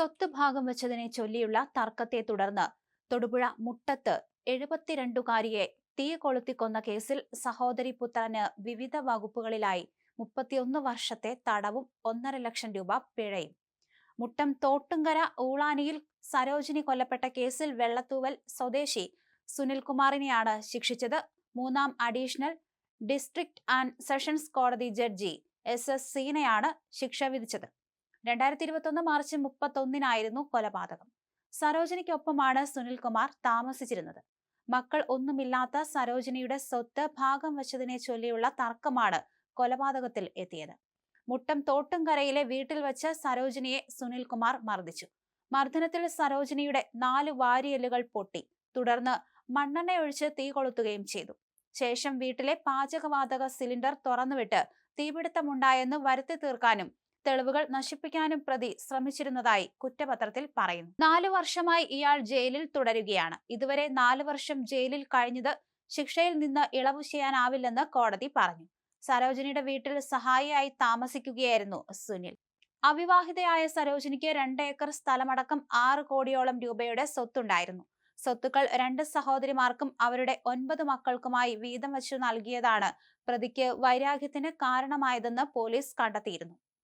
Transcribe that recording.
സ്വത്ത് ഭാഗം വെച്ചതിനെ ചൊല്ലിയുള്ള തർക്കത്തെ തുടർന്ന് തൊടുപുഴ മുട്ടത്ത് എഴുപത്തിരണ്ടുകാരിയെ തീ കൊളുത്തിക്കൊന്ന കേസിൽ സഹോദരി പുത്രന് വിവിധ വകുപ്പുകളിലായി മുപ്പത്തിയൊന്ന് വർഷത്തെ തടവും ഒന്നര ലക്ഷം രൂപ പിഴയും. മുട്ടം തോട്ടുങ്കര ഊളാനിയിൽ സരോജിനി കൊല്ലപ്പെട്ട കേസിൽ വെള്ളത്തൂവൽ സ്വദേശി സുനിൽകുമാറിനെയാണ് ശിക്ഷിച്ചത്. മൂന്നാം അഡീഷണൽ ഡിസ്ട്രിക്ട് ആൻഡ് സെഷൻസ് കോടതി ജഡ്ജി എസ് എസ് സീനയാണ് ശിക്ഷ വിധിച്ചത്. രണ്ടായിരത്തി ഇരുപത്തൊന്ന് മാർച്ച് മുപ്പത്തൊന്നിനായിരുന്നു കൊലപാതകം. സരോജിനിക്കൊപ്പമാണ് സുനിൽകുമാർ താമസിച്ചിരുന്നത്. മക്കൾ ഒന്നുമില്ലാത്ത സരോജിനിയുടെ സ്വത്ത് ഭാഗം വച്ചതിനെ ചൊല്ലിയുള്ള തർക്കമാണ് കൊലപാതകത്തിൽ എത്തിയത്. മുട്ടം തോട്ടുംകരയിലെ വീട്ടിൽ വെച്ച് സരോജിനിയെ സുനിൽകുമാർ മർദ്ദിച്ചു. മർദ്ദനത്തിൽ സരോജിനിയുടെ നാല് വാരിയലുകൾ പൊട്ടി. തുടർന്ന് മണ്ണെണ്ണയൊഴിച്ച് തീ കൊളുത്തുകയും ചെയ്തു. ശേഷം വീട്ടിലെ പാചകവാതക സിലിണ്ടർ തുറന്നുവിട്ട് തീപിടുത്തമുണ്ടായെന്ന് വരുത്തി തീർക്കാനും തെളിവുകൾ നശിപ്പിക്കാനും പ്രതി ശ്രമിച്ചിരുന്നതായി കുറ്റപത്രത്തിൽ പറയുന്നു. നാലു വർഷമായി ഇയാൾ ജയിലിൽ തുടരുകയാണ്. ഇതുവരെ നാലു വർഷം ജയിലിൽ കഴിഞ്ഞത് ശിക്ഷയിൽ നിന്ന് ഇളവ് ചെയ്യാനാവില്ലെന്ന് കോടതി പറഞ്ഞു. സരോജിനിയുടെ വീട്ടിൽ സഹായിയായി താമസിക്കുകയായിരുന്നു സുനിൽ. അവിവാഹിതയായ സരോജിനിക്ക് രണ്ട് ഏക്കർ സ്ഥലമടക്കം ആറ് കോടിയോളം രൂപയുടെ സ്വത്തുണ്ടായിരുന്നു. സ്വത്തുക്കൾ രണ്ട് സഹോദരിമാർക്കും അവരുടെ ഒൻപത് മക്കൾക്കുമായി വീതം വച്ചു നൽകിയതാണ് പ്രതിക്ക് വൈരാഗ്യത്തിന് കാരണമായതെന്ന് പോലീസ് കണ്ടെത്തിയിരുന്നു.